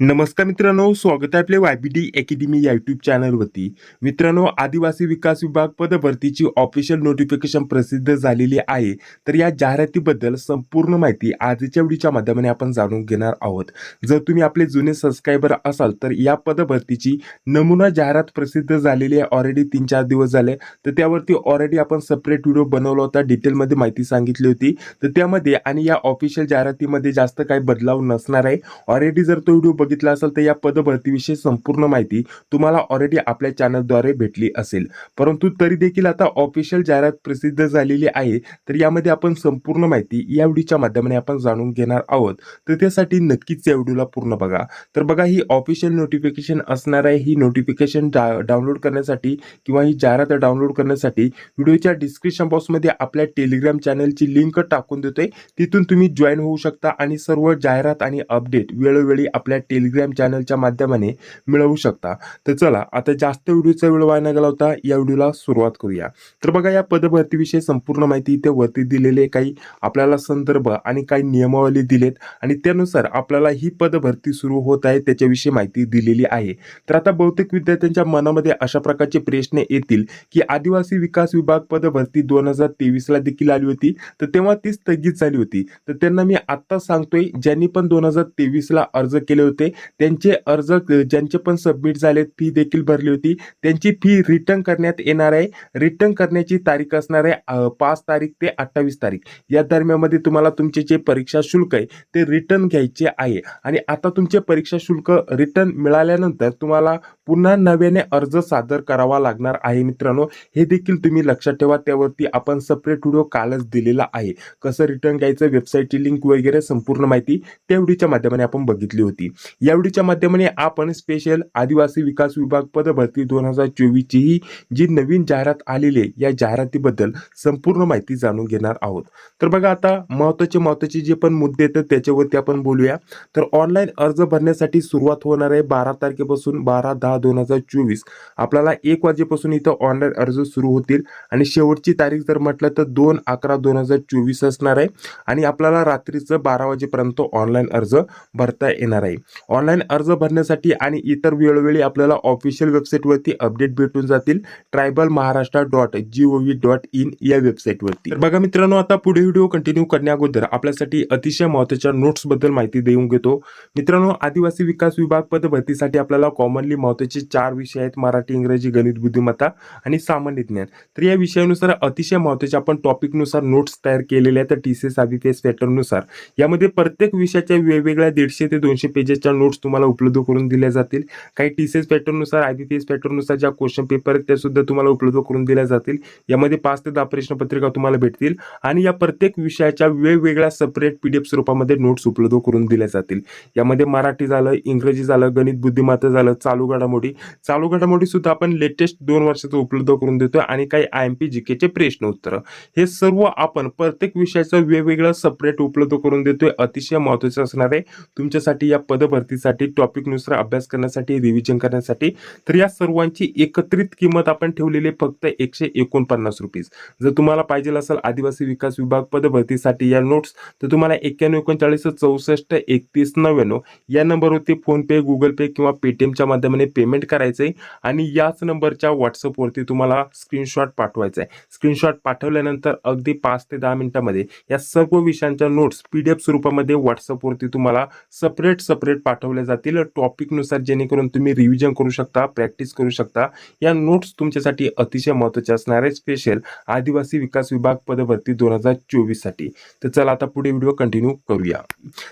नमस्कार मित्रांनो स्वागत आहे आपल्या डी अकॅडमी या यूट्यूब चॅनलवरती मित्रांनो आदिवासी विकास विभाग पदभरतीची ऑफिशियल नोटिफिकेशन प्रसिद्ध झालेली आहे. तर या जाहिरातीबद्दल संपूर्ण माहिती आजच्या व्हिडिओच्या माध्यमाने आपण जाणून घेणार आहोत. जर तुम्ही आपले जुने सबस्क्रायबर असाल तर या पदभरतीची नमुना जाहिरात प्रसिद्ध झालेली आहे. ऑलरेडी तीन चार दिवस झाले. तर त्यावरती ऑलरेडी आपण सेपरेट व्हिडिओ बनवला होता. डिटेलमध्ये माहिती सांगितली होती. तर त्यामध्ये आणि या ऑफिशियल जाहिरातीमध्ये जास्त काही बदलाव नसणार आहे. ऑलरेडी जर तो व्हिडिओ बघितला असेल तर या पदभरतीविषयी संपूर्ण माहिती तुम्हाला ऑलरेडी आपल्या चॅनलद्वारे भेटली असेल. परंतु तरी देखील आता ऑफिशियल जाहिरात प्रसिद्ध झालेली आहे तर यामध्ये आपण संपूर्ण माहिती या व्हिडिओच्या माध्यमाने आपण जाणून घेणार आहोत. तर त्यासाठी नक्कीच या व्हिडिओला पूर्ण बघा. तर बघा ही ऑफिशियल नोटिफिकेशन असणार आहे. ही नोटिफिकेशन डा डाउनलोड करण्यासाठी किंवा ही जाहिरात डाउनलोड करण्यासाठी व्हिडिओच्या डिस्क्रिप्शन बॉक्समध्ये आपल्या टेलिग्राम चॅनलची लिंक टाकून देतोय. तिथून तुम्ही जॉईन होऊ शकता आणि सर्व जाहिरात आणि अपडेट वेळोवेळी आपल्या टेलिग्राम चॅनलच्या माध्यमाने मिळवू शकता. तर चला आता जास्त व्हिडिओचा वेळ वाया गेला होता या व्हिडिओला सुरुवात करूया. तर बघा या पदभरतीविषयी संपूर्ण माहिती इथे वरती दिलेले आहे. काही आपल्याला संदर्भ आणि काही नियमावली दिलेत आणि त्यानुसार आपल्याला ही पदभरती सुरू होत आहे त्याच्याविषयी माहिती दिलेली आहे. तर आता बहुतेक विद्यार्थ्यांच्या मनामध्ये अशा प्रकारचे प्रश्न येतील की आदिवासी विकास विभाग पदभरती दोन हजार तेवीसला देखील आली होती. तर तेव्हा ती स्थगित झाली होती. तर त्यांना मी आत्ता सांगतोय ज्यांनी पण दोन हजार तेवीसला अर्ज केले होते त्यांचे अर्ज ज्यांचे पण सबमिट झाले फी देखील भरली होती. त्यांची फी रिटर्न करण्यात येणार आहे. रिटर्न करण्याची तारीख असणार आहे पाच तारीख ते अठ्ठावीस तारीख. या दरम्यानमध्ये तुम्हाला तुमचे जे परीक्षा शुल्क आहे ते रिटर्न घ्यायचे आहे. आणि आता तुमचे परीक्षा शुल्क रिटर्न मिळाल्यानंतर तुम्हाला पुन्हा नव्याने अर्ज सादर करावा लागणार आहे मित्रांनो. हे देखील तुम्ही लक्षात ठेवा. त्यावरती आपण सेपरेट व्हिडिओ कालच दिलेला आहे. कसं रिटर्न घ्यायचं वेबसाईटची लिंक वगैरे संपूर्ण माहिती त्या व्हिडिओच्या माध्यमाने आपण बघितली होती. या व्हिडिओच्या माध्यमाने आपण स्पेशल आदिवासी विकास विभाग पदभरती दोन हजार चोवीसची ही जी नवीन जाहिरात आलेली आहे या जाहिरातीबद्दल संपूर्ण माहिती जाणून घेणार आहोत. तर बघा आता महत्त्वाचे महत्त्वाचे जे पण मुद्दे आहेत त्याच्यावरती आपण बोलूया. तर ऑनलाईन अर्ज भरण्यासाठी सुरुवात होणार आहे बारा तारखेपासून बारा दहा दोन हजार चोवीस. आपल्याला एक वाजेपासून इथं ऑनलाईन अर्ज सुरू होतील. आणि शेवटची तारीख जर म्हटलं तर दोन अकरा दोन हजार चोवीस असणार आहे. आणि आपल्याला रात्रीचं बारा वाजेपर्यंत ऑनलाईन अर्ज भरता येणार आहे. ऑनलाईन अर्ज भरण्यासाठी आणि इतर वेळोवेळी आपल्याला ऑफिशियल वेबसाईटवरती अपडेट भेटून जातील. Tribal Maharashtra dot G O V dot in या वेबसाईटवरती बघा मित्रांनो आता पुढे व्हिडिओ कंटिन्यू करण्याअगोदर आपल्यासाठी अतिशय महत्त्वाच्या नोट्सबद्दल माहिती देऊन घेतो. मित्रांनो आदिवासी विकास विभाग पदभरतीसाठी आपल्याला कॉमनली महत्त्वाची चार विषय आहेत मराठी इंग्रजी गणित बुद्धिमत्ता आणि सामान्य ज्ञान. तर या विषयानुसार अतिशय महत्त्वाचे आपण टॉपिकनुसार नोट्स तयार केलेले आहेत तर टी सी एस आदित्य तेच पॅटर्ननुसार यामध्ये प्रत्येक विषयाच्या वेगवेगळ्या दीडशे ते दोनशे पेजेसच्या नोट्स तुम्हाला उपलब्ध करून दिल्या जातील. काही टी सी एस पॅटर्ननुसार आय बी पॅटर्ननुसार ज्या क्वेश्चन पेपर आहेत त्यासुद्धा तुम्हाला उपलब्ध करून दिल्या जातील. यामध्ये पाच ते दहा प्रश्नपत्रिका तुम्हाला भेटतील आणि या प्रत्येक विषयाच्या वेगवेगळ्या सेपरेट पी डी एफ स्वरूपामध्ये नोट्स उपलब्ध करून दिल्या जातील. यामध्ये मराठी झालं इंग्रजी झालं गणित बुद्धिमत्ता झालं चालू घडामोडी चालू घडामोडी सुद्धा आपण लेटेस्ट दोन वर्षाचं उपलब्ध करून देतो आणि काही आय एम पी जी केचे प्रश्न उत्तरं. हे सर्व आपण प्रत्येक विषयाचं वेगवेगळं सपरेट उपलब्ध करून देतोय. अतिशय महत्त्वाचं असणार आहे. तुमच्यासाठी या पदभरतीसाठी टॉपिकनुसार अभ्यास करण्यासाठी रिव्हिजन करण्यासाठी तर या सर्वांची एकत्रित किंमत आपण ठेवलेली फक्त एकशे एकोणपन्नास रुपीज जर तुम्हाला पाहिजे असेल आदिवासी विकास विभाग पदभरतीसाठी या नोट्स तर तुम्हाला एक्क्याण्णव एकोणचाळीस चौसष्ट एकतीस नव्याण्णव या नंबरवरती फोनपे गुगल पे किंवा पेटीएमच्या माध्यमाने पेमेंट करायचं आहे आणि याच नंबरच्या व्हॉट्सअपवरती तुम्हाला स्क्रीनशॉट पाठवायचा आहे स्क्रीनशॉट पाठवल्यानंतर अगदी पाच ते दहा मिनिटामध्ये या सर्व विषयांच्या नोट्स पी डी एफ स्वरूपामध्ये व्हॉट्सअपवरती तुम्हाला सपरेट सपरेट पाठवल्या जातील. टॉपिकनुसार जेणेकरून तुम्ही रिव्हिजन करू शकता प्रॅक्टिस करू शकता. या नोट्स तुमच्यासाठी अतिशय महत्त्वाचे असणार आहे स्पेशल आदिवासी विकास विभाग पदभरती दोन हजार चोवीससाठी तर चला आता पुढे व्हिडिओ कंटिन्यू करूया.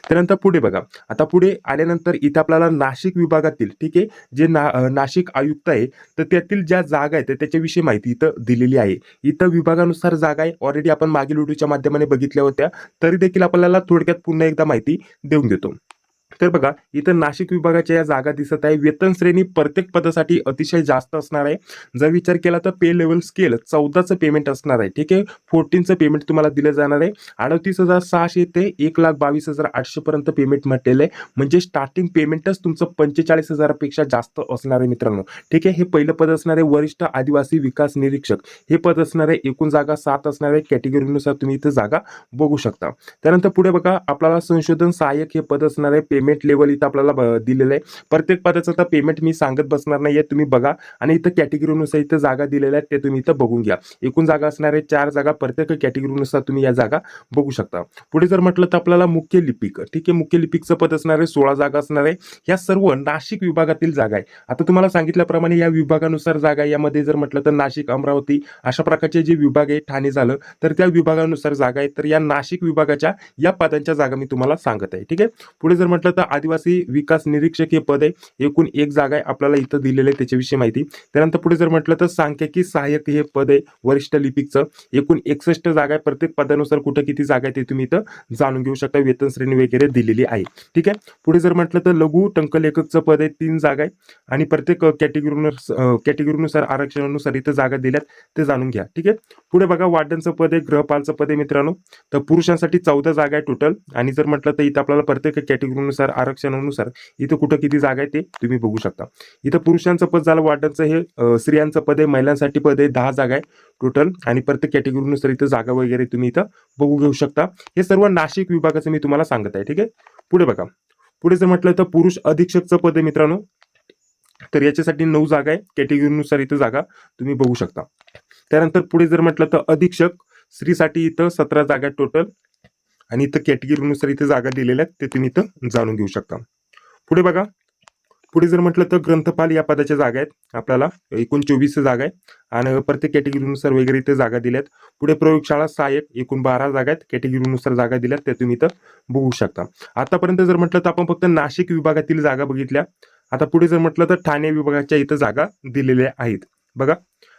त्यानंतर पुढे बघा. आता पुढे आल्यानंतर इथं आपल्याला नाशिक विभागातील ठीक आहे जे ना नाशिक आयुक्त आहे तर त्यातील ज्या जागा आहेत त्याच्याविषयी माहिती इथं दिलेली आहे. इथं विभागानुसार जागा आहे. ऑलरेडी आपण मागील व्हिडिओच्या माध्यमाने बघितल्या होत्या. तरी देखील आपल्याला थोडक्यात पुन्हा एकदा माहिती देऊन देतो. तर बघा इथं नाशिक विभागाच्या या जागा दिसत आहे. वेतन श्रेणी प्रत्येक पदासाठी अतिशय जास्त असणार आहे. जर विचार केला तर पे लेवल स्केल चौदाचं पेमेंट असणार आहे. ठीक आहे? फोर्टीनचं पेमेंट तुम्हाला दिलं जाणार आहे. अडतीस हजार सहाशे ते एक लाख बावीस हजार आठशे पर्यंत पेमेंट म्हटलेलं आहे. म्हणजे स्टार्टिंग पेमेंटच तुमचं पंचेचाळीस हजारापेक्षा जास्त असणार आहे मित्रांनो. ठीक आहे? हे पहिलं पद असणार आहे वरिष्ठ आदिवासी विकास निरीक्षक. हे पद असणार आहे एकूण जागा सात असणार आहे. कॅटेगरीनुसार तुम्ही इथं जागा बघू शकता. त्यानंतर पुढे बघा आपल्याला संशोधन सहाय्यक हे पद असणार आहे. पेमेंट पेमेंट लेवल इथं आपल्याला ब- दिलेलं आहे. प्रत्येक पदाचं तर पेमेंट मी सांगत बसणार नाही आहे तुम्ही बघा. आणि इथं कॅटेगरीनुसार इथं जागा दिलेल्या आहेत ते तुम्ही इथं बघून घ्या. एकूण जागा असणारे चार जागा. प्रत्येक कॅटेगरीनुसार तुम्ही या जागा बघू शकता. पुढे जर म्हटलं तर आपल्याला मुख्य लिपिक ठीक आहे? मुख्य लिपिकचं पद असणार आहे सोळा जागा असणार आहे. या सर्व नाशिक विभागातील जागा आहे. आता तुम्हाला सांगितल्याप्रमाणे या विभागानुसार जागा आहे. यामध्ये जर म्हटलं तर नाशिक अमरावती अशा प्रकारचे जे विभाग आहे ठाणे झालं तर त्या विभागानुसार जागा आहे. तर या नाशिक विभागाच्या या पदांच्या जागा मी तुम्हाला सांगत आहे ठीक आहे? पुढे जर म्हटलं तर आदिवासी विकास निरीक्षक हे पद आहे. एकूण एक जागा आहे आपल्याला इथं दिलेलं आहे त्याच्याविषयी माहिती. त्यानंतर पुढे जर म्हटलं तर सांख्यिकी सहाय्यक हे पद आहे वरिष्ठ लिपिकचं एकूण एकसष्ट जागा आहे प्रत्येक पदानुसार कुठं किती जागा आहे ते तुम्ही इथं जाणून घेऊ शकता वेतन श्रेणी वगैरे दिलेली आहे. ठीक आहे? पुढे जर म्हटलं तर लघु टंकलेखकचं पद आहे तीन जागा आहे. आणि प्रत्येक कॅटेगरीनुसार कॅटेगरीनुसार आरक्षणानुसार इथं जागा दिल्यात ते जाणून घ्या. ठीक आहे? पुढे बघा वार्डनचं पद आहे ग्रहपालचं पद आहे मित्रांनो. तर पुरुषांसाठी चौदा जागा आहे टोटल आणि जर म्हटलं तर इथं आपल्याला प्रत्येक कॅटेगरीनुसार आरक्षणानुसार इथं कुठं किती जागा आहे ते तुम्ही बघू शकता. इथं पुरुषांचं पद झालं वार्डनचं हे स्त्रियांचं पद आहे महिलांसाठी पद आहे दहा जागा आहे टोटल आणि प्रत्येक कॅटेगरीनुसार इथं जागा वगैरे तुम्ही इथं बघू घेऊ शकता. हे सर्व नाशिक विभागाचं मी तुम्हाला सांगत आहे ठीक आहे? पुढे बघा. पुढे जर म्हटलं तर पुरुष अधीक्षकचं पद आहे मित्रांनो. तर याच्यासाठी नऊ जागा आहे कॅटेगरीनुसार इथं जागा तुम्ही बघू शकता. त्यानंतर पुढे जर म्हटलं तर अधीक्षक स्त्रीसाठी इथं सतरा जागा टोटल आणि इथं कॅटेगरीनुसार इथं जागा दिलेल्या आहेत ते तुम्ही इथं जाणून घेऊ शकता. पुढे बघा. पुढे जर म्हटलं तर ग्रंथपाल या पदाच्या जागा आहेत. आपल्याला एकूण चोवीस जागा आहे आणि प्रत्येक कॅटेगरीनुसार वगैरे इथे जागा दिल्यात पुढे प्रयोगशाळा सहाय्यक एकूण बारा जागा आहेत. कॅटेगरीनुसार जागा दिल्यात त्या तुम्ही इथं बघू शकता. आतापर्यंत जर म्हटलं तर आपण फक्त नाशिक विभागातील जागा बघितल्या. आता पुढे जर म्हटलं तर ठाणे विभागाच्या इथं जागा दिलेल्या आहेत. बघा.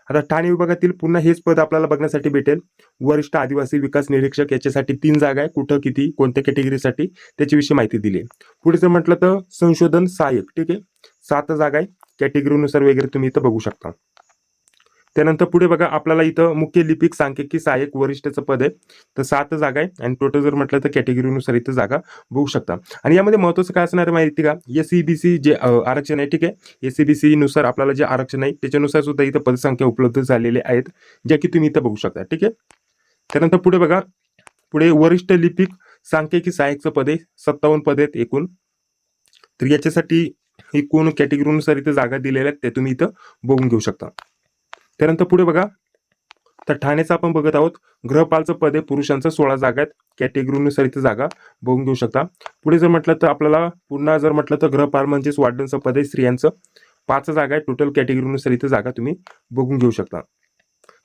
आता ठाणे विभागातील पुन्हा हेच पद आपल्याला बघण्यासाठी भेटेल. वरिष्ठ आदिवासी विकास निरीक्षक याच्यासाठी तीन जागा आहे. कुठं किती कोणत्या कॅटेगरीसाठी त्याच्याविषयी माहिती दिली आहे. पुढे जर म्हटलं तर संशोधन सहाय्यक ठीक आहे? सात जागा आहे. कॅटेगरीनुसार वगैरे तुम्ही इथं बघू शकता. त्यानंतर पुढे बघा आपल्याला इथं मुख्य लिपिक सांख्यिकी सहाय्यक वरिष्ठचं पद आहे. तर सात जागा आहे आणि टोटल जर म्हटलं तर कॅटेगरीनुसार इथं जागा बघू शकता. आणि यामध्ये महत्वाचं काय असणार आहे माहिती का? एस जे आरक्षण आहे ठीक आहे? एसनुसार आपल्याला जे आरक्षण आहे त्याच्यानुसार सुद्धा इथं पदसंख्या उपलब्ध झालेल्या आहेत ज्या की तुम्ही इथं बघू शकता ठीक आहे? त्यानंतर पुढे बघा पुढे वरिष्ठ लिपिक सांख्यिकी सहाय्यकचं पद आहे सत्तावन्न पद आहेत एकूण. तर याच्यासाठी एकूण कॅटेगरीनुसार इथं जागा दिलेल्या आहेत ते तुम्ही इथं बघून घेऊ शकता. त्यानंतर पुढे बघा. तर ठाण्याचं आपण बघत आहोत गृहपालचं पद आहे पुरुषांचं सोळा जागा आहेत. कॅटेगरीनुसार इथं जागा बघून घेऊ शकता. पुढे जर म्हटलं तर आपल्याला पुन्हा जर म्हटलं तर गृहपाल म्हणजेच वार्डनचं पद आहे स्त्रियांचं. पाच जागा आहे टोटल कॅटेगरीनुसार इथं जागा तुम्ही बघून घेऊ शकता.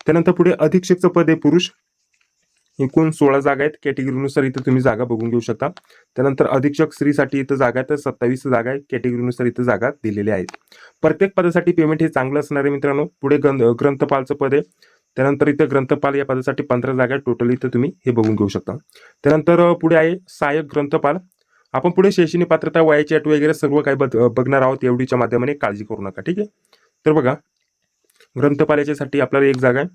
त्यानंतर पुढे अधीक्षकचं पद आहे पुरुष. एकूण सोळा जागा आहेत. कॅटेगरीनुसार इथं तुम्ही जागा बघून घेऊ शकता. त्यानंतर अधीक्षक स्त्रीसाठी इथं जागा आहे तर सत्तावीस जागा आहे कॅटेगरीनुसार इथं जागा दिलेल्या आहेत. प्रत्येक पदासाठी पेमेंट हे चांगलं असणार आहे मित्रांनो पुढे ग्रंथ ग्रंथपालचं पद आहे. त्यानंतर इथं ग्रंथपाल या पदासाठी पंधरा जागा आहेत. टोटल इथं तुम्ही हे बघून घेऊ शकता. त्यानंतर पुढे आहे सहाय्यक ग्रंथपाल. आपण पुढे शैक्षणिक पात्रता वयाची अट वगैरे सर्व काही बघणार आहोत. एवढीच्या माध्यमाने काळजी करू नका. ठीक आहे? तर बघा ग्रंथपाल याच्यासाठी आपल्याला एक जागा आहे.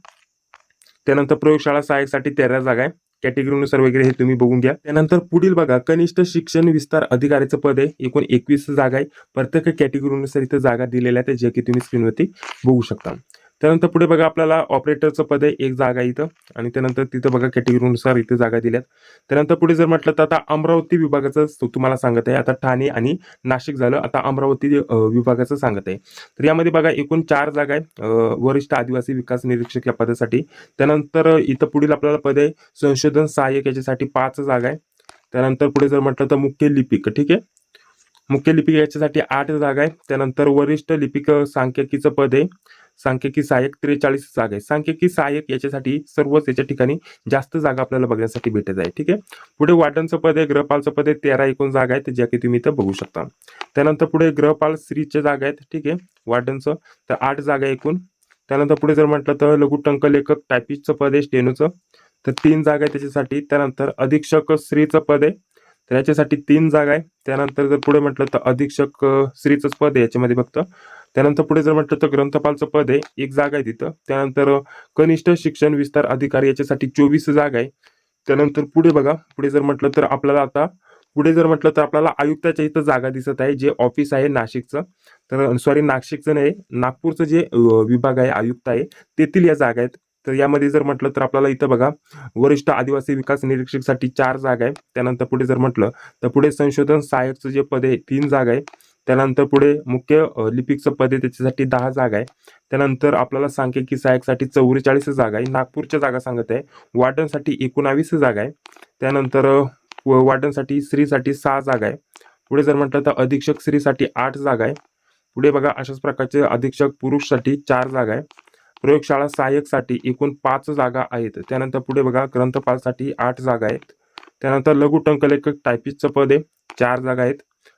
त्यानंतर प्रयोगशाळा सहाय्यकसाठी तेरा जागा आहे. कॅटेगरीनुसार वगैरे हे तुम्ही बघून घ्या. त्यानंतर पुढील बघा कनिष्ठ शिक्षण विस्तार अधिकाऱ्याचं पद आहे. एकूण एकवीस जागा आहे. प्रत्येक कॅटेगरीनुसार इथं जागा दिलेल्या आहेत जे की तुम्ही स्क्रीनवरती बघू शकता. त्यानंतर पुढे बघा आपल्याला ऑपरेटरचं पद आहे एक जागा आहे इथं. आणि त्यानंतर तिथं बघा कॅटेगरीनुसार इथं जागा दिल्यात. त्यानंतर पुढे जर म्हटलं तर आता अमरावती विभागाचं तुम्हाला सांगत आहे. आता ठाणे आणि नाशिक झालं आता अमरावती विभागाचं सांगत आहे. तर यामध्ये बघा एकूण चार जागा आहे वरिष्ठ आदिवासी विकास निरीक्षक या पदासाठी. त्यानंतर इथं पुढील आपल्याला पद आहे संशोधन सहाय्यक याच्यासाठी पाच जागा आहे त्यानंतर पुढे जर म्हटलं तर मुख्य लिपिक ठीक आहे? मुख्य लिपिक याच्यासाठी आठ जागा आहे त्यानंतर वरिष्ठ लिपिक सांख्यिकीचं पद आहे. सांख्यिकी सहाय्यक त्रेचाळीस जागा आहे सांख्यिकी सहाय्यक याच्यासाठी सर्वच याच्या ठिकाणी जास्त जागा आपल्याला बघण्यासाठी भेटत आहे. ठीक आहे? पुढे वाटणचं पद आहे ग्रहपालचं पद आहे तेरा एकूण जागा आहेत ज्या की तुम्ही इथं बघू शकता. त्यानंतर पुढे ग्रहपाल स्त्रीच्या जागा आहेत. ठीक आहे? वार्डनचं. तर आठ जागा एकूण. त्यानंतर पुढे जर म्हटलं तर लघुटंक लेखक टायपिस्टचं पद आहे स्टेनोचं. तर तीन जागा आहे त्याच्यासाठी. त्यानंतर अधीक्षक स्त्रीचं पद आहे. तर याच्यासाठी तीन जागा आहे. त्यानंतर जर पुढे म्हटलं तर अधीक्षक अं, स्त्रीचंच पद आहे याच्यामध्ये फक्त. त्यानंतर पुढे जर म्हटलं तर ग्रंथपालचं पद आहे एक जागा आहे तिथं. त्यानंतर कनिष्ठ शिक्षण विस्तार अधिकारी याच्यासाठी चोवीस जागा आहे. त्यानंतर पुढे बघा पुढे जर म्हटलं तर आपल्याला आता पुढे जर म्हटलं तर आपल्याला आयुक्ताच्या इथं जागा दिसत आहे जे ऑफिस आहे नाशिकचं. तर सॉरी नाशिकचं नाही नागपूरचं जे विभाग आहे आयुक्त आहे तेथील या जागा आहेत. तर यामध्ये जर म्हटलं तर आपल्याला इथं बघा वरिष्ठ आदिवासी विकास निरीक्षकसाठी चार जागा आहे. त्यानंतर पुढे जर म्हटलं तर पुढे संशोधन सहाय्यकचं जे पद आहे तीन जागा आहे. त्यानंतर पुढे मुख्य लिपिकचं पद आहे त्याच्यासाठी दहा जागा आहे. त्यानंतर आपल्याला सांख्यिकी सहाय्यकसाठी चौवेचाळीस जागा आहे. नागपूरच्या जागा सांगत आहे. वार्डनसाठी एकोणावीस जागा आहे. त्यानंतर व- वार्डनसाठी स्त्रीसाठी सहा जागा आहे. पुढे जर म्हटलं तर अधीक्षक स्त्रीसाठी आठ जागा आहे. पुढे बघा अशाच प्रकारचे अधीक्षक पुरुषसाठी चार जागा आहे. प्रयोगशाळा सहाय्यकसाठी एकूण पाच जागा आहेत. त्यानंतर पुढे बघा ग्रंथपालसाठी आठ जागा आहेत. त्यानंतर लघु टंकलेखक टायपिस्टचं पद आहे. चार जागा आहेत.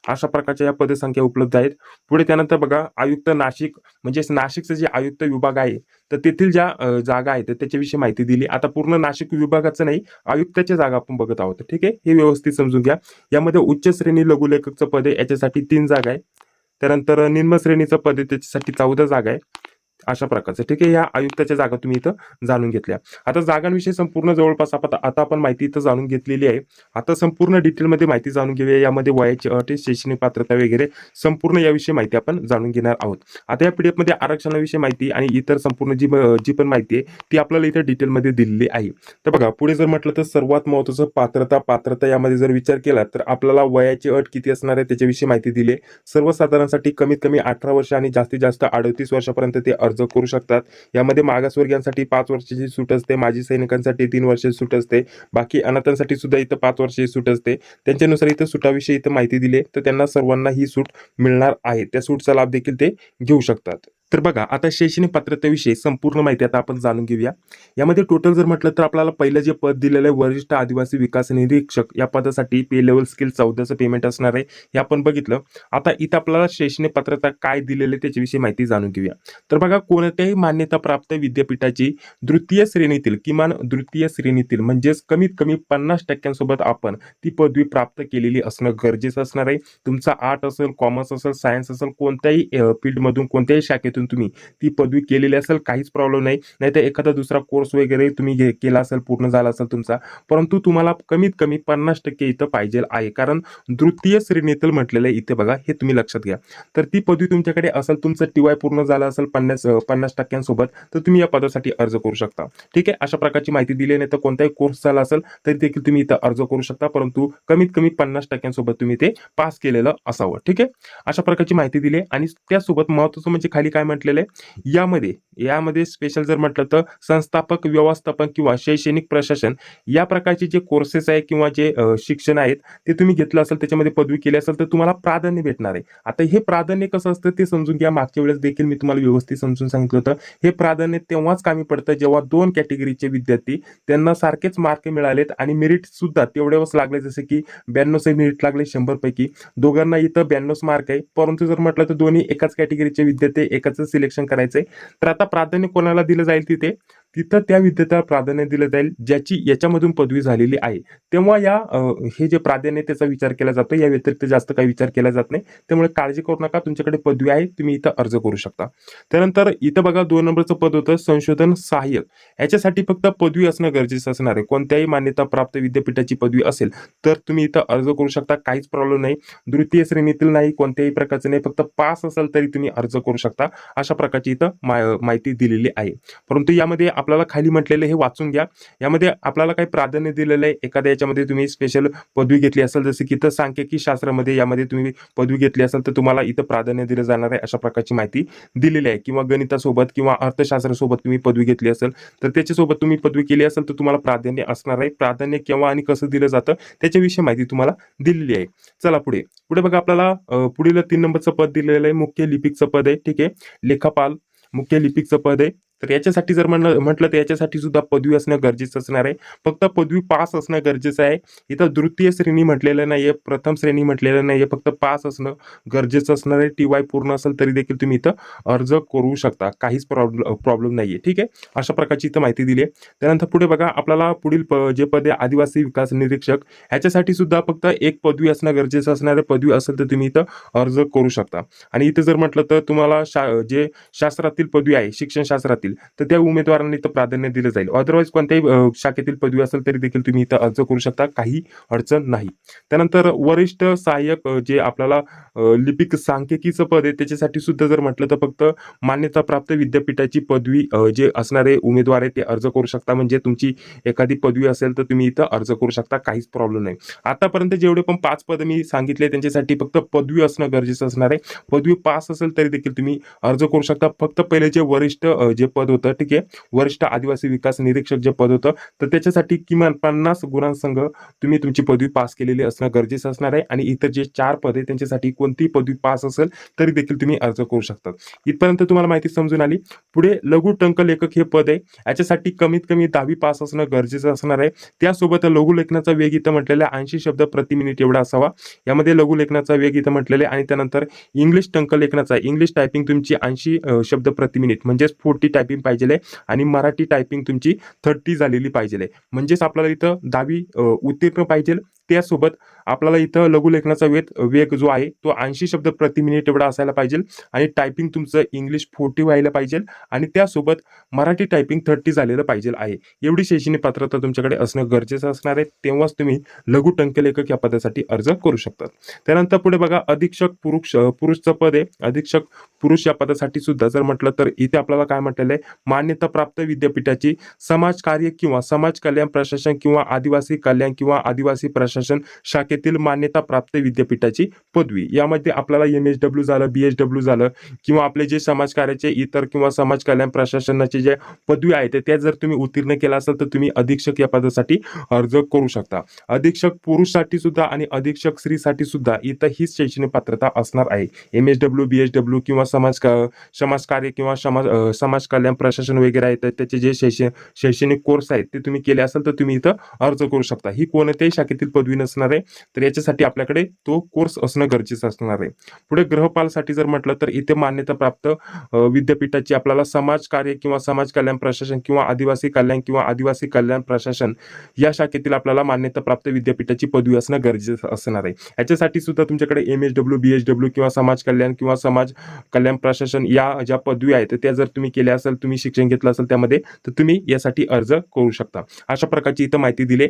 अशा प्रकारच्या या पदसंख्या उपलब्ध आहेत. पुढे त्यानंतर बघा आयुक्त नाशिक म्हणजे नाशिकचं जे आयुक्त विभाग आहे तर तेथील ज्या जागा आहेत त्याच्याविषयी माहिती दिली. आता पूर्ण नाशिक विभागाचं नाही आयुक्ताच्या जागा आपण बघत आहोत. ठीक आहे? हे व्यवस्थित समजून घ्या. यामध्ये उच्च श्रेणी लघुलेखकचं पद आहे याच्यासाठी तीन जागा आहे त्यानंतर निम्न श्रेणीचं पद आहे त्याच्यासाठी चौदा जागा आहे अशा प्रकारचं. ठीक आहे या आयुक्ताच्या जागा तुम्ही इथं जाणून घेतल्या. आता जागांविषयी संपूर्ण जवळपास आपण आता आपण माहिती इथं जाणून घेतलेली आहे. आता संपूर्ण डिटेलमध्ये माहिती जाणून घेऊया. यामध्ये वयाची अट शैक्षणिक पात्रता वगैरे संपूर्ण याविषयी माहिती आपण जाणून घेणार आहोत. आता या पीडीएफमध्ये आरक्षणाविषयी माहिती आणि इतर संपूर्ण जी जी पण माहिती आहे ती आपल्याला इथं डिटेलमध्ये दिलेली आहे. तर बघा पुढे जर म्हटलं तर सर्वात महत्त्वाचं पात्रता पात्रता यामध्ये जर विचार केला तर आपल्याला वयाची अट किती असणार आहे त्याच्याविषयी माहिती दिली आहे. सर्वसाधारणसाठी कमीत कमी अठरा वर्ष आणि जास्तीत जास्त अडतीस वर्षापर्यंत ते अर्ज करू शकतात. यामध्ये मागासवर्गीयांसाठी पाच वर्षाची सूट असते माजी सैनिकांसाठी तीन वर्षाची सूट असते बाकी अनाथांसाठी सुद्धा इथं पाच वर्षाची सूट असते. त्यांच्यानुसार इथं सुटाविषयी इथं माहिती दिली तर त्यांना सर्वांना ही सूट मिळणार आहे. त्या सूटचा लाभ देखील ते घेऊ शकतात. तर बघा आता शैक्षणिक पात्रतेविषयी संपूर्ण माहिती आता आपण जाणून घेऊया. यामध्ये टोटल जर म्हटलं तर आपल्याला पहिलं जे पद दिलेलं आहे वरिष्ठ आदिवासी विकास निरीक्षक या पदासाठी पे लेवल स्किल चौदाचं पेमेंट असणार आहे. हे आपण बघितलं. आता इथं आपल्याला शैक्षणिक पात्रता काय दिलेलं आहे त्याच्याविषयी माहिती जाणून घेऊया. तर बघा कोणत्याही मान्यताप्राप्त विद्यापीठाची द्वितीय श्रेणीतील किमान द्वितीय श्रेणीतील म्हणजेच कमीत कमी पन्नास टक्क्यांसोबत आपण ती पदवी प्राप्त केलेली असणं गरजेचं असणार आहे. तुमचा आर्ट असेल कॉमर्स असेल सायन्स असेल कोणत्याही फील्डमधून कोणत्याही शाखेतून तुम्ही. ती पदवी केलेली असेल काहीच प्रॉब्लेम नाही. नाहीतर एखादा दुसरा कोर्स वगैरे तुम्ही घे- केला असेल पूर्ण झाला असेल तुमचा. परंतु तुम्हाला कमीत कमी पन्नास टक्के इथं पाहिजे आहे. कारण तृतीय श्रेणीतील म्हटलेलं आहे इथे बघा हे तुम्ही लक्षात घ्या. तर ती पदवी तुमच्याकडे असेल तुमचं टी वाय पूर्ण झालं असेल पन्नास पन्नास टक्क्यांसोबत तर तुम्ही या पदासाठी अर्ज करू शकता. ठीक आहे? अशा प्रकारची माहिती दिली नाही तर कोणताही कोर्स झाला असेल तरी देखील तुम्ही इथं अर्ज करू शकता. परंतु कमीत कमी पन्नास टक्क्यांसोबत तुम्ही ते पास केलेलं असावं. ठीक आहे? अशा प्रकारची माहिती दिली आणि त्यासोबत महत्त्वाचं म्हणजे खाली काय म्हटलेलं आहे. यामध्ये यामध्ये स्पेशल जर म्हटलं तर संस्थापक व्यवस्थापन किंवा शैक्षणिक प्रशासन या प्रकारचे जे कोर्सेस आहे किंवा जे शिक्षण आहेत ते तुम्ही घेतलं असेल त्याच्यामध्ये पदवी केली असेल तर तुम्हाला प्राधान्य भेटणार आहे. आता हे प्राधान्य कसं असतं ते समजून घ्या. मागच्या वेळेस देखील मी तुम्हाला व्यवस्थित समजून सांगितलं होतं. हे प्राधान्य तेव्हाच कामी पडतं जेव्हा दोन कॅटेगरीचे विद्यार्थी त्यांना सारखेच मार्क मिळालेत आणि मेरिट सुद्धा तेवढेच लागले. जसे की ब्याण्णवचे मेरिट लागले शंभर पैकी दोघांना इथं ब्याण्णव मार्क आहे. परंतु जर म्हटलं तर दोन्ही एकाच कॅटेगरीचे विद्यार्थी एकाच सिलेक्शन करायचंय. तर आता प्राधान्य कोणाला दिलं जाईल तिथे? तिथं त्या विद्यार्थ्याला प्राधान्य दिलं जाईल ज्याची याच्यामधून पदवी झालेली आहे. तेव्हा या हे जे प्राधान्य आहे त्याचा विचार केला जातो या व्यतिरिक्त जास्त काही विचार केला जात नाही. त्यामुळे काळजी करू नका तुमच्याकडे पदवी आहे तुम्ही इथं अर्ज करू शकता. त्यानंतर इथं बघा दोन नंबरचं पद होतं संशोधन सहाय्यक. याच्यासाठी फक्त पदवी असणं गरजेचं असणार आहे. कोणत्याही मान्यता प्राप्त विद्यापीठाची पदवी असेल तर तुम्ही इथं अर्ज करू शकता काहीच प्रॉब्लेम नाही. द्वितीय श्रेणीतील नाही कोणत्याही प्रकारचं नाही फक्त पास असेल तरी तुम्ही अर्ज करू शकता. अशा प्रकारची इथं मा- माहिती दिलेली आहे. परंतु यामध्ये आपल्याला खाली म्हटलेलं हे वाचून घ्या. यामध्ये आपल्याला काही प्राधान्य दिलेलं आहे. एखाद्या याच्यामध्ये तुम्ही स्पेशल पदवी घेतली असेल जसं की इथं सांख्यिकी शास्त्रामध्ये यामध्ये तुम्ही पदवी घेतली असेल तर तुम्हाला इथं प्राधान्य दिलं जाणार आहे अशा प्रकारची माहिती दिलेली आहे. किंवा गणितासोबत किंवा अर्थशास्त्रासोबत तुम्ही पदवी घेतली असेल तर त्याच्यासोबत तुम्ही पदवी केली असेल तर तुम्हाला प्राधान्य असणार आहे. प्राधान्य केव्हा आणि कसं दिलं जातं त्याच्याविषयी माहिती तुम्हाला दिलेली आहे. चला पुढे. पुढे बघा आपल्याला पुढील तीन नंबरचं पद दिलेलं आहे. मुख्य लिपिकचं पद आहे. ठीक आहे. लेखापाल. मुख्य लिपिकचं पद आहे. तर याच्यासाठी जर म्हणलं म्हटलं तर याच्यासाठी सुद्धा पदवी असणं गरजेचं असणार आहे. फक्त पदवी पास असणं गरजेचं आहे. इथं द्वितीय श्रेणी म्हटलेलं नाही आहे प्रथम श्रेणी म्हटलेलं नाही आहे फक्त पास असणं गरजेचं असणार आहे. टी वाय पूर्ण असेल तरी देखील तुम्ही इथं अर्ज करू शकता. काहीच प्रॉब्लेम नाही आहे ठीक आहे? अशा प्रकारची इथं माहिती दिली आहे. त्यानंतर पुढे बघा आपल्याला पुढील प- जे पद आहे आदिवासी विकास निरीक्षक ह्याच्यासाठी सुद्धा फक्त एक पदवी असणं गरजेचं असणार आहे. पदवी असेल तर तुम्ही इथं अर्ज करू शकता. आणि इथं जर म्हटलं तर तुम्हाला शा जे शास्त्रातील पदवी आहे शिक्षणशास्त्रातील असतील तर त्या उमेदवारांना इथं प्राधान्य दिलं जाईल. अदरवाईज कोणत्याही शाखेतील पदवी असेल तरी देखील तुम्ही इथं अर्ज करू शकता काही अडचण नाही. त्यानंतर वरिष्ठ सहाय्यक जे आपल्याला लिपिक सांख्यिकीचं पद आहे त्याच्यासाठी सुद्धा जर म्हटलं तर फक्त मान्यताप्राप्त विद्यापीठाची पदवी जे असणारे उमेदवार आहे ते अर्ज करू शकता. म्हणजे तुमची एखादी पदवी असेल तर तुम्ही इथं अर्ज करू शकता काहीच प्रॉब्लेम नाही. आतापर्यंत जेवढे पण पाच पद मी सांगितले त्यांच्यासाठी फक्त पदवी असणं गरजेचं असणार आहे. पदवी पास असेल तरी देखील तुम्ही अर्ज करू शकता. फक्त पहिले जे वरिष्ठ जे पद होतं ठीक आहे? वरिष्ठ आदिवासी विकास निरीक्षक जे पद होतं तर त्याच्यासाठी किमान पन्नास गुणांसंघ तुम्ही तुमची पदवी पास केलेली असणं गरजेचं असणार आहे आणि इतर जे चार पद आहे त्यांच्यासाठी कोणतीही पदवी पास असेल तरी देखील तुम्ही अर्ज करू शकता. इथपर्यंत तुम्हाला माहिती समजून आली. पुढे लघु टंक लेखक हे पद आहे. याच्यासाठी कमीत कमी दहावी पास असणं गरजेचं असणार आहे. त्यासोबत लघुलेखनाचा वेग इथं म्हटलेला ऐंशी शब्द प्रति मिनिट एवढा असावा. यामध्ये लघुलेखनाचा वेग इथं म्हटलेला आहे आणि त्यानंतर इंग्लिश टंक लेखनाचा इंग्लिश टायपिंग तुमची ऐंशी शब्द प्रति मिनिट म्हणजेच फोर्टी टायपिंग पाहिजे आहे आणि मराठी टायपिंग तुमची थर्टी झालेली पाहिजे आहे म्हणजेच आपल्याला इथं दहावी उत्तीर्ण पाहिजे त्यासोबत आपल्याला इथं लघुलेखनाचा वेग वेग जो आहे तो ऐंशी शब्द प्रति मिनिट एवढा असायला पाहिजे आणि टायपिंग तुमचं इंग्लिश फोर्टी व्हायला पाहिजे आणि त्यासोबत मराठी टायपिंग थर्टी झालेलं पाहिजे आहे. एवढी शैक्षणिक पात्रता तुमच्याकडे असणं गरजेचं असणार आहे. तेव्हाच तुम्ही लघु टंकलेखक या पदासाठी अर्ज करू शकतात. त्यानंतर पुढे बघा अधीक्षक पुरुष पुरुषचं पद आहे. अधीक्षक पुरुष या पदासाठी सुद्धा जर म्हटलं तर इथे आपल्याला काय म्हटलेलं आहे? मान्यताप्राप्त विद्यापीठाची समाज कार्य किंवा समाज कल्याण प्रशासन किंवा आदिवासी कल्याण किंवा आदिवासी प्रशासन शाखेतील मान्यता प्राप्त विद्यापीठाची पदवी. यामध्ये आपल्याला एम एच डब्ल्यू झालं बी एच डब्ल्यू झालं किंवा आपले जे समाज कार्याचे इतर किंवा समाज कल्याण प्रशासनाचे जे पदवी आहेत त्या जर तुम्ही उत्तीर्ण केला असेल तर तुम्ही अधीक्षक या पदासाठी अर्ज करू शकता. अधीक्षक पुरुषसाठी सुद्धा आणि अधीक्षक स्त्रीसाठी सुद्धा इथं हीच शैक्षणिक पात्रता असणार आहे. M H W B H W किंवा समाज का- समाज कार्य किंवा समाज समाज कल्याण प्रशासन वगैरे आहेत त्याचे जे शैक्षणिक शैक्षणिक कोर्स आहेत ते तुम्ही केले असेल तर तुम्ही इथं अर्ज करू शकता. ही कोणत्याही शाखेतील पदवी नसणार आहे. तर याच्यासाठी आपल्याकडे तो कोर्स असणं गरजेचं असणार आहे. पुढे ग्रहपालसाठी जर म्हटलं तर इथे मान्यता प्राप्त विद्यापीठाची आपल्याला समाज कार्य किंवा समाज कल्याण प्रशासन किंवा आदिवासी कल्याण किंवा आदिवासी कल्याण प्रशासन या शाखेतील आपल्याला मान्यता प्राप्त विद्यापीठाची पदवी असणं गरजेचं असणार आहे. याच्यासाठी सुद्धा तुमच्याकडे M H W B H W किंवा समाज कल्याण किंवा समाज कल्याण प्रशासन या ज्या पदवी आहेत त्या जर तुम्ही केल्या असेल तुम्ही शिक्षण घेतलं असेल त्यामध्ये तर तुम्ही यासाठी अर्ज करू शकता. अशा प्रकारची इथं माहिती दिली.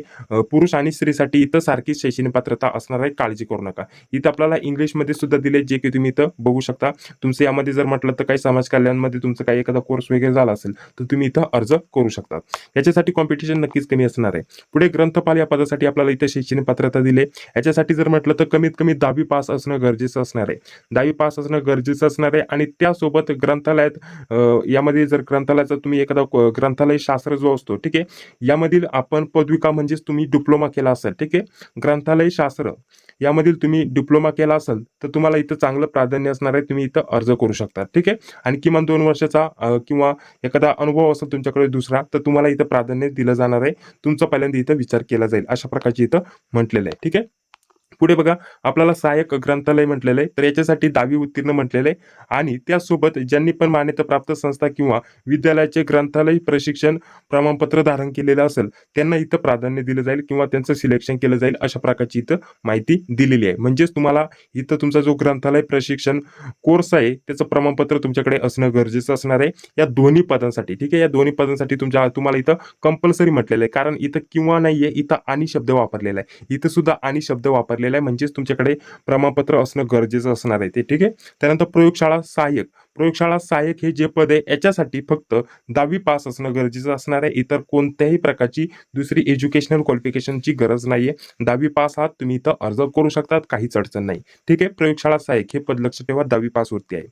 पुरुष आणि स्त्रीसाठी इथं सारखीच शैक्षणिक पात्रता असणार आहे. काळजी करू नका. इथं आपल्याला इंग्लिशमध्ये सुद्धा दिले जे की तुम्ही इथं बघू शकता. तुमचं यामध्ये जर म्हटलं तर काही समाज कल्याणमध्ये तुमचं काही एखादा कोर्स वगैरे झाला असेल तर तुम्ही इथं अर्ज करू शकता. याच्यासाठी कॉम्पिटिशन नक्कीच कमी असणार आहे. पुढे ग्रंथपाल या पदासाठी आपल्याला इथं शैक्षणिक पात्रता दिले. याच्यासाठी जर म्हटलं तर कमीत कमी दहावी पास असणं गरजेचं असणार आहे. दहावी पास असणं गरजेचं असणार आहे. आणि त्यासोबत ग्रंथालयात यामध्ये जर ग्रंथालयाचा तुम्ही एखादा ग्रंथालय शास्त्र जो असतो ठीक आहे? यामधील आपण पदविका म्हणजेच तुम्ही डिप्लोमा केला असेल ठीक आहे? ग्रंथालय शास्त्र. यामधील तुम्ही डिप्लोमा केला असेल तर तुम्हाला इथं चांगलं प्राधान्य असणार आहे तुम्ही इथं अर्ज करू शकता ठीक आहे? आणि किमान दोन वर्षाचा किंवा एखादा अनुभव असेल तुमच्याकडे दुसरा तर तुम्हाला इथं प्राधान्य दिलं जाणार आहे. तुमचा पहिल्यांदा इथं विचार केला जाईल अशा प्रकारची इथं म्हटलेलं आहे ठीक आहे? पुढे बघा आपल्याला सहाय्यक ग्रंथालय म्हटलेलं आहे तर याच्यासाठी दहावी उत्तीर्ण म्हटलेलं आहे. आणि त्यासोबत ज्यांनी पण मान्यताप्राप्त संस्था किंवा विद्यालयाचे ग्रंथालय प्रशिक्षण प्रमाणपत्र धारण केलेलं असेल त्यांना इथं प्राधान्य दिलं जाईल किंवा त्यांचं सिलेक्शन केलं जाईल अशा प्रकारची इथं माहिती दिलेली आहे. म्हणजेच तुम्हाला इथं तुमचा जो ग्रंथालय प्रशिक्षण कोर्स आहे त्याचं प्रमाणपत्र तुमच्याकडे असणं गरजेचं असणार आहे. या दोन्ही पदांसाठी ठीक आहे? या दोन्ही पदांसाठी तुमच्या तुम्हाला इथं कंपल्सरी म्हटलेलं आहे. कारण इथं किंवा नाहीये इथं आणि शब्द वापरलेला आहे. इथं सुद्धा आणि शब्द वापरलेला आहे. म्हणजेच तुमच्याकडे प्रमाणपत्र असणं गरजेचं असणार आहे ते. ठीक आहे? त्यानंतर प्रयोगशाळा सहाय्यक. प्रयोगशाळा सहाय्यक हे जे पद आहे याच्यासाठी फक्त दहावी पास असणं गरजेचं असणार आहे. इतर कोणत्याही प्रकारची दुसरी एज्युकेशनल क्वालिफिकेशनची गरज नाहीये. दहावी पास आहात तुम्ही इथं अर्ज करू शकतात काहीच अडचण नाही. ठीक आहे? प्रयोगशाळा सहाय्यक हे पद लक्ष ठेवा दहावी पासवरती आहे.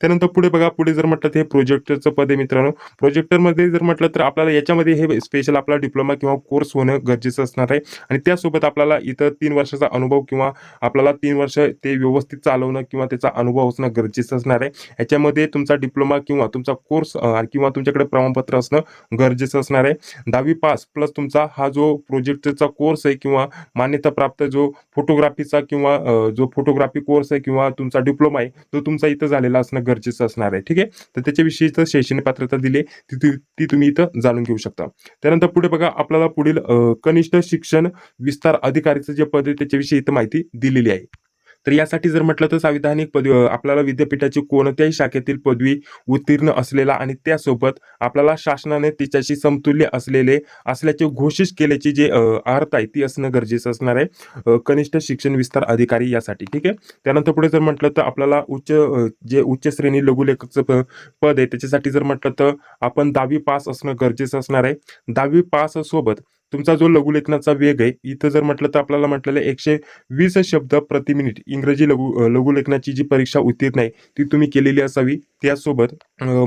त्यानंतर पुढे बघा पुढे जर म्हटलं तर हे प्रोजेक्टरचं पद आहे मित्रांनो. प्रोजेक्टरमध्ये जर म्हटलं तर आपल्याला याच्यामध्ये हे स्पेशल आपला डिप्लोमा किंवा कोर्स होणं गरजेचं असणार आहे. आणि त्यासोबत आपल्याला इथं तीन वर्षाचा अनुभव किंवा आपल्याला तीन वर्ष ते व्यवस्थित चालवणं किंवा त्याचा अनुभव असणं गरजेचं असणार आहे. याच्यामध्ये तुमचा डिप्लोमा किंवा तुमचा कोर्स किंवा तुमच्याकडे प्रमाणपत्र असणं गरजेचं असणार आहे. दहावी पास प्लस तुमचा हा जो प्रोजेक्टचा कोर्स आहे किंवा मान्यताप्राप्त जो फोटोग्राफीचा किंवा जो फोटोग्राफी कोर्स आहे किंवा तुमचा डिप्लोमा आहे तो तुमचा इथं झालेला असणं गरजेचं असणार आहे. ठीक आहे? तर त्याच्याविषयीचं शैक्षणिक पात्रता दिली आहे, ती ती- तुम्ही इथं जाणून घेऊ शकता. त्यानंतर पुढे बघा आपल्याला पुढील कनिष्ठ शिक्षण विस्तार अधिकारीचं जे पद आहे त्याच्याविषयी इथं माहिती दिलेली आहे. तर यासाठी जर म्हटलं तर संविधानिक पदवी आपल्याला विद्यापीठाची कोणत्याही शाखेतील पदवी उत्तीर्ण असलेला आणि त्यासोबत आपल्याला शासनाने तिच्याशी समतुल्य असलेले असल्याचे घोषित केल्याची जे अर्थ आहे ती असणं गरजेचं असणार आहे. कनिष्ठ शिक्षण विस्तार अधिकारी यासाठी ठीक आहे? त्यानंतर पुढे जर म्हटलं तर आपल्याला उच्च जे उच्च श्रेणी लघुलेखकचं पद आहे त्याच्यासाठी जर म्हटलं तर आपण दहावी पास असणं गरजेचं असणार आहे. दहावी पास सोबत तुमचा जो लघुलेखनाचा वेग आहे इथं जर म्हटलं तर आपल्याला म्हटलेलं एकशे वीस शब्द प्रति मिनिट इंग्रजी लघु लघुलेखनाची जी परीक्षा उत्तीर्ण आहे ती तुम्ही केलेली असावी. त्यासोबत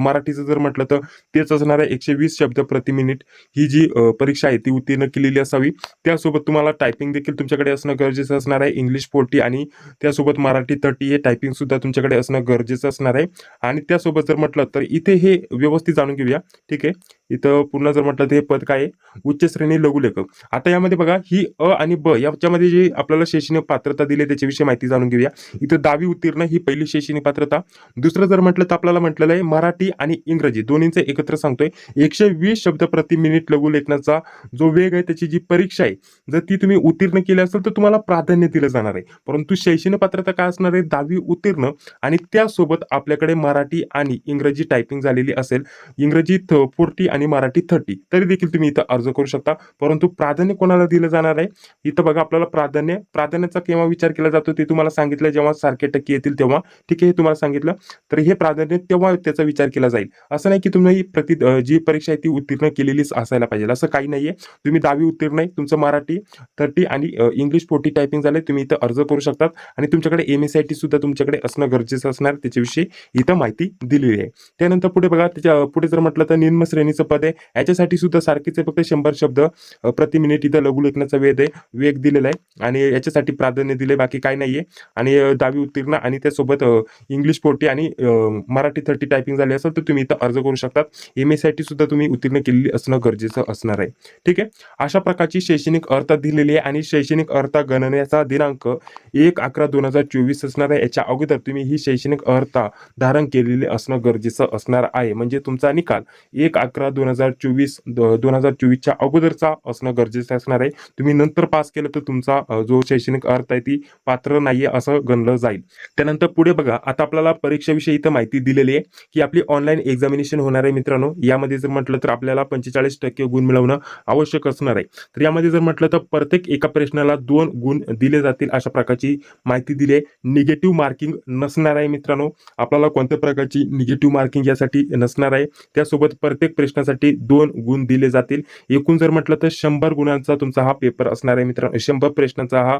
मराठीचं जर म्हटलं तर तेच असणार एकशे वीस शब्द प्रति मिनिट ही जी परीक्षा आहे ती उत्तीर्ण केलेली असावी. त्यासोबत तुम्हाला टायपिंग देखील तुमच्याकडे असणं गरजेचं असणार आहे. इंग्लिश फोर्टी आणि त्यासोबत मराठी थर्टी हे टायपिंग सुद्धा तुमच्याकडे असणं गरजेचं असणार आहे. आणि त्यासोबत जर म्हटलं तर इथे हे व्यवस्थित जाणून घेऊया. ठीक आहे? इथं पुन्हा जर म्हटलं तर हे पद काय आहे? उच्च श्रेणी लघुलेखक. आता यामध्ये बघा ही अ आणि ब याच्यामध्ये जी आपल्याला शैक्षणिक पात्रता दिली आहे त्याच्याविषयी माहिती जाणून घेऊया. इथं दहावी उत्तीर्ण ही पहिली शैक्षणिक पात्रता. दुसरं जर म्हटलं तर आपल्याला म्हटलेलं आहे मराठी आणि इंग्रजी दोन्हींचं एकत्र सांगतोय. एकशे वीस शब्द प्रति मिनिट लघु लेखनाचा जो वेग आहे त्याची जी परीक्षा आहे जर ती तुम्ही उत्तीर्ण केली असेल तर तुम्हाला प्राधान्य दिलं जाणार आहे. परंतु शैक्षणिक पात्रता काय असणार आहे? दहावी उत्तीर्ण आणि त्यासोबत आपल्याकडे मराठी आणि इंग्रजी टायपिंग झालेली असेल. इंग्रजी थ फोर्टी आणि मराठी थर्टी तरी देखील तुम्ही इथं अर्ज करू शकता. परंतु प्राधान्य कोणाला दिलं जाणार आहे? इथं बघा आपल्याला प्राधान्य प्राधान्याचा केव्हा विचार केला जातो ते तुम्हाला सांगितलं जेव्हा सारखे टक्के येतील तेव्हा. ठीक आहे हे तुम्हाला सांगितलं. तर हे प्राधान्य तेव्हा त्याचा विचार केला जाईल. असं नाही की तुम्ही प्रति जी परीक्षा आहे ती उत्तीर्ण केलेलीच असायला पाहिजे. असं काही नाहीये. तुम्ही दहावी उत्तीर्ण आहे तुमचं मराठी थर्टी आणि इंग्लिश फोर्टी टायपिंग झालंय तुम्ही इथं अर्ज करू शकतात. आणि तुमच्याकडे एम एस आय टी सुद्धा तुमच्याकडे असणं गरजेचं असणार. त्याच्याविषयी इथं माहिती दिलेली आहे. त्यानंतर पुढे बघा त्याच्या पुढे जर म्हटलं तर निम्न श्रेणीचं पद आहे. याच्यासाठी सुद्धा सारखीच आहे फक्त शंभर शब्द प्रति मिनिट इथं लघुलेखनाचा वेद आहे वेग दिलेला आहे. आणि याच्यासाठी प्राधान्य दिले बाकी काय आहे आणि दहावी उत्तीर्ण आणि त्यासोबत इंग्लिश फोर्टी आणि मरा मराठी थर्टी टायपिंग झाली असेल तर तुम्ही इथं अर्ज करू शकतात. एम एसाठी सुद्धा तुम्ही उत्तीर्ण केलेली असणं गरजेचं असणार आहे. ठीक आहे? अशा प्रकारची शैक्षणिक अर्थ दिलेली आहे आणि शैक्षणिक अर्थ गणनेचा दिनांक एक अकरा दोन हजार चोवीस असणार आहे. याच्या अगोदर तुम्ही ही शैक्षणिक अर्थ धारण केलेली असणं गरजेचं असणार आहे. म्हणजे तुमचा निकाल एक अकरा दोन हजार चोवीस दोन हजार चोवीसच्या अगोदरचा असणं गरजेचं असणार आहे. तुम्ही नंतर पास केलं तर तुमचा जो शैक्षणिक अर्थ आहे ती पात्र नाहीये असं गणलं जाईल. त्यानंतर पुढे बघा. आता आपल्याला परीक्षेविषयी इथं माहिती दिलेली आहे की आपली ऑनलाईन एक्झामिनेशन होणार आहे मित्रांनो. यामध्ये जर म्हटलं तर आपल्याला पंचेचाळीस टक्के गुण मिळवणं आवश्यक असणार आहे. तर यामध्ये जर म्हटलं तर प्रत्येक एका प्रश्नाला दोन गुण दिले जातील अशा प्रकारची माहिती दिली आहे. निगेटिव्ह मार्किंग नसणार आहे मित्रांनो. आपल्याला कोणत्या प्रकारची निगेटिव्ह मार्किंग यासाठी नसणार आहे. त्यासोबत प्रत्येक प्रश्नासाठी दोन गुण दिले जातील. एकूण जर म्हटलं तर शंभर गुणांचा तुमचा हा पेपर असणार आहे मित्रांनो. शंभर प्रश्नांचा हा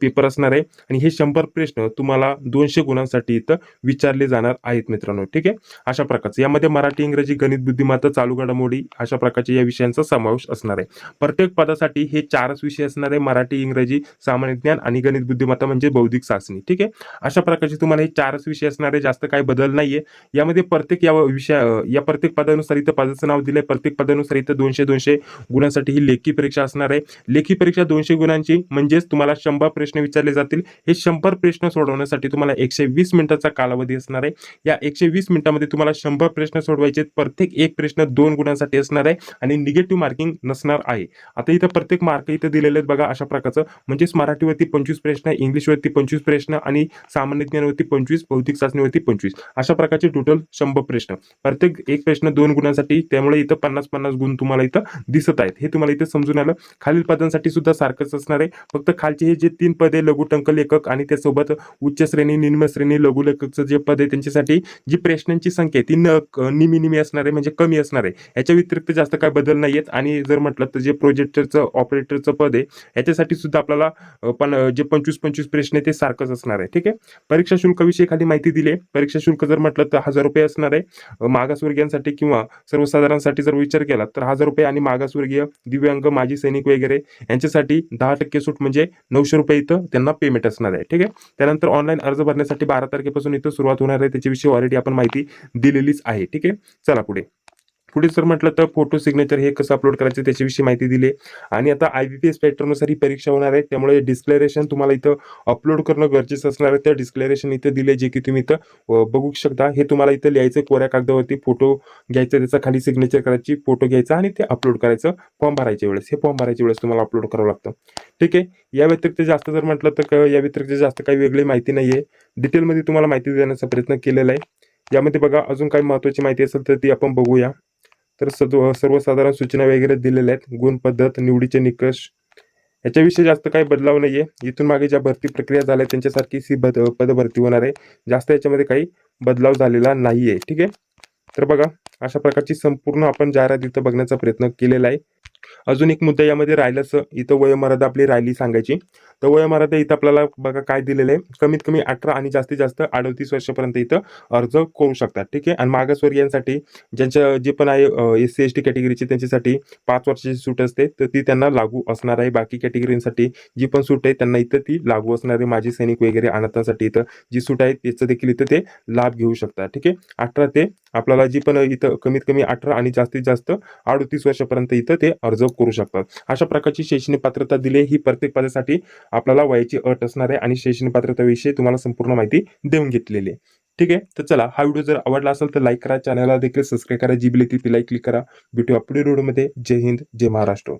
पेपर असणार आहे. आणि हे शंभर प्रश्न तुम्हाला दोनशे गुणांसाठी इथं विचारले जाणार आहेत मित्रांनो. ठीक आहे? अशा प्रकारचं. यामध्ये मराठी इंग्रजी गणित बुद्धिमत्ता चालू घडामोडी अशा प्रकारच्या या विषयांचा समावेश असणार आहे. प्रत्येक पदासाठी हे चारच विषय असणार आहे. मराठी इंग्रजी सामान्य ज्ञान आणि गणित बुद्धिमत्ता म्हणजे बौद्धिक चाचणी ठीक आहे? अशा प्रकारचे तुम्हाला हे चारच विषय असणार आहे. जास्त काही बदल नाहीये. यामध्ये प्रत्येक या विषय या प्रत्येक पदानुसार इथं पदाचं नाव दिलंय. प्रत्येक पदानुसार इथं दोनशे दोनशे गुणांसाठी ही लेखी परीक्षा असणार आहे. लेखी परीक्षा दोनशे गुणांची म्हणजेच तुम्हाला शंभर प्रश्न विचारले जातील. हे शंभर प्रश्न सोडवण्यासाठी तुम्हाला एकशे वीस मिनिटाचा कालावधी असणार आहे. या एकशे वीस मिनिटामध्ये तुम्हाला शंभर प्रश्न सोडवायचे प्रत्येक एक प्रश्न दोन गुणांसाठी असणार आहे आणि निगेटिव्ह मार्किंग नसणार आहे. आता इथं प्रत्येक मार्क इथं दिलेले आहेत बघा अशा प्रकारचं. म्हणजेच मराठीवरती पंचवीस प्रश्न इंग्लिशवरती पंचवीस प्रश्न आणि सामान्य ज्ञानवरती पंचवीस भौतिक चाचणीवरती पंचवीस. अशा प्रकारचे टोटल शंभर प्रश्न. प्रत्येक एक प्रश्न दोन गुणांसाठी त्यामुळे इथं पन्नास पन्नास गुण तुम्हाला इथं दिसत आहेत. हे तुम्हाला इथं समजून आलं. खालील पदांसाठी सुद्धा सारखंच असणार आहे. फक्त खालचे हे जे तीन पदे लघुटंक लेखक आणि त्यासोबत उच्च श्रेणी निम्न श्रेणी लघुलेखकचं जे पद आहे त्यांच्यासाठी जी प्रश्नांची संख्या आहे ती न निमी निमी असणार आहे म्हणजे कमी असणार आहे याच्या व्यतिरिक्त जास्त काय बदल नाही आहेत आणि जर म्हटलं तर जे प्रोजेक्टरचं ऑपरेटरचं पद आहे याच्यासाठी सुद्धा आपल्याला पण जे पंचवीस पंचवीस प्रश्न आहे ते सारखंच असणार आहे. ठीक आहे? परीक्षा शुल्काविषयी खाली माहिती दिली आहे. परीक्षा शुल्क जर म्हटलं तर हजार रुपये असणार आहे. मागासवर्गीयांसाठी किंवा सर्वसाधारणसाठी जर विचार केला तर हजार रुपये आणि मागासवर्गीय दिव्यांग माजी सैनिक वगैरे यांच्यासाठी दहा टक्के सूट म्हणजे नऊशे रुपये इथं त्यांना पेमेंट असणार आहे. ठीक आहे? त्यानंतर ऑनलाईन अर्ज भरण्यासाठी बारा तारखेपासून इथं सुरुवात होणार आहे. त्याच्याविषयी ऑलरेडी आपण माहिती दिलेलीच आहे. ठीक आहे? चला पुढे. पुढे जर म्हटलं तर फोटो सिग्नेचर हे कसं अपलोड करायचं त्याच्याविषयी माहिती दिली. आहे. आणि आता आय बी पी एस पॅटर्ननुसार ही परीक्षा होणार आहे. त्यामुळे डिस्क्लेरेशन तुम्हाला इथं अपलोड करणं गरजेचं असणार आहे. त्या डिस्क्लेरेशन इथं दिले जे की तुम्ही इथं बघू शकता. हे तुम्हाला इथं लिहायचं कोऱ्या कागदावरती फोटो घ्यायचा त्याचा खाली सिग्नेचर करायची फोटो घ्यायचा आणि ते अपलोड करायचं. फॉर्म भरायच्या वेळेस. हे फॉर्म भरायच्या वेळेस तुम्हाला अपलोड करावं लागतं. ठीक आहे? या व्यतिरिक्त जास्त जर म्हटलं तर या व्यतिरिक्त जास्त काही वेगळी माहिती नाही आहे डिटेलमध्ये तुम्हाला माहिती देण्याचा प्रयत्न केलेला आहे. यामध्ये बघा अजून काही महत्त्वाची माहिती असेल तर ती आपण बघूया. तर सदो सर्वसाधारण सूचना वगैरे दिलेल्या आहेत. गुण पद्धत निवडीचे निकष. याच्याविषयी जास्त काही बदलाव नाही आहे इथून मागे ज्या भरती प्रक्रिया झाल्या त्यांच्यासारखीच ही पद पदभरती होणार आहे. जास्त याच्यामध्ये काही बदलाव झालेला नाही आहे ठीक आहे? तर बघा अशा प्रकारची संपूर्ण आपण जाहिरात इथं बघण्याचा प्रयत्न केलेला आहे. अजून एक मुद्दा यामध्ये राहिलाच इथं वयोमर्यादा आपली राहिली सांगायची. तर वयोमर्यादा इथं आपल्याला बघा काय दिलेलं आहे. कमीत कमी अठरा आणि जास्तीत जास्त अडतीस वर्षापर्यंत इथं अर्ज करू शकतात ठीक आहे? आणि मागासवर्गीयांसाठी ज्यांच्या जे पण आहे एस सी एस टी कॅटेगरीची त्यांच्यासाठी पाच वर्षाची सूट असते तर ती त्यांना लागू असणार आहे. बाकी कॅटेगरीसाठी जी पण सूट आहे त्यांना इथं ती लागू असणार आहे. माजी सैनिक वगैरे अनाथांसाठी इथं जी सूट आहे त्याचं देखील इथं ते लाभ घेऊ शकतात ठीक आहे? अठरा ते आपल्याला जी पण इथं कमीत कमी अठरा आणि जास्तीत जास्त अडतीस वर्षापर्यंत इथं ते अर्ज करू शकतात. अशा प्रकारची शैक्षणिक पात्रता दिली ही प्रत्येक पदासाठी आपल्याला वयाची अट असणार आहे आणि शैक्षणिक पात्रतेविषयी तुम्हाला संपूर्ण माहिती देऊन घेतलेली आहे. ठीक आहे? तर चला हा व्हिडिओ जर आवडला असेल तर लाईक करा चॅनलला देखील सबस्क्राईब करा जी बिल ती लाईक क्लिक करा. भेटूया पुढील व्हिडिओमध्ये जय हिंद जय महाराष्ट्र.